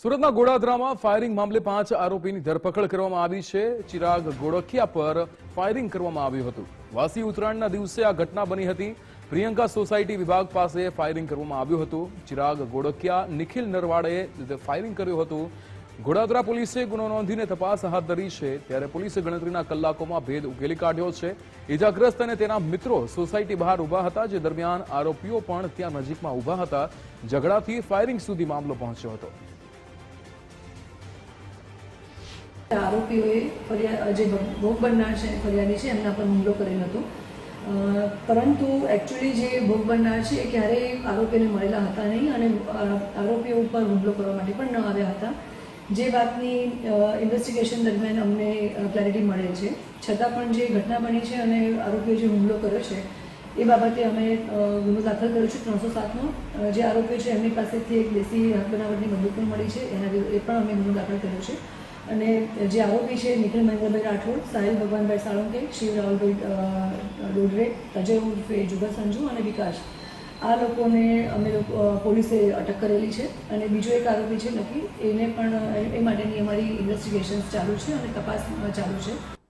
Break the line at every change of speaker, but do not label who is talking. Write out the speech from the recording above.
સુરતના ગોડાદરામાં ફાયરિંગ મામલે પાંચ આરોપીની ધરપકડ કરવામાં આવી છે. ચિરાગ ગોળખિયા પર ફાયરિંગ કરવામાં આવ્યું હતું. વાસી ઉત્તરાયણના દિવસે આ ઘટના બની હતી. પ્રિયંકા સોસાયટી વિભાગ પાસે ફાયરિંગ કરવામાં આવ્યું હતું. ચિરાગ ગોળખિયા નિખિલ નરવાડેએ ફાયરિંગ કર્યું હતું. ગોડાદરા પોલીસે ગુનો નોંધીને તપાસ હાથ ધરી છે. ત્યારે પોલીસે ગણતરીના કલાકોમાં ભેદ ઉકેલી કાઢ્યો છે. ઇજાગ્રસ્ત અને તેના મિત્રો સોસાયટી બહાર ઊભા હતા, જે દરમિયાન આરોપીઓ પણ ત્યાં નજીકમાં ઊભા હતા. ઝઘડાથી ફાયરિંગ સુધી મામલો પહોંચ્યો હતો.
આરોપીઓએ જે ભોગ બનનાર છે, ફરિયાદી છે, એમના પર હુમલો કરેલ હતો. પરંતુ એકચ્યુઅલી જે ભોગ બનનાર છે, એ ક્યારેય આરોપીને મળેલા હતા નહીં અને આરોપીઓ ઉપર હુમલો કરવા માટે પણ ન આવ્યા હતા. જે વાતની ઇન્વેસ્ટિગેશન દરમિયાન અમને ક્લેરિટી મળે છે. છતાં પણ જે ઘટના બની છે અને આરોપીઓ જે હુમલો કર્યો છે, એ બાબતે અમે ગુનો દાખલ કર્યો છે ત્રણસો સાતનો. જે આરોપીઓ છે, એમની પાસેથી એક દેશી હાથ બનાવટની બંદૂક પણ મળી છે. એના એ પણ અમે ગુનો દાખલ કર્યો છે. અને જે આરોપી છે નિખિલ મહેન્દ્રભાઈ રાઠોડ, સાહિલ ભગવાનભાઈ સાળુંકે, શિવ રાહુલભાઈ ડોડરે, અજય ઉર્ફે જુગલ સંજુ અને વિકાસ. આ લોકોને અમે લોકો પોલીસે અટક કરેલી છે અને બીજો એક આરોપી છે નક્કી એને પણ, એ માટેની અમારી ઇન્વેસ્ટિગેશન્સ ચાલુ છે અને તપાસ ચાલુ છે.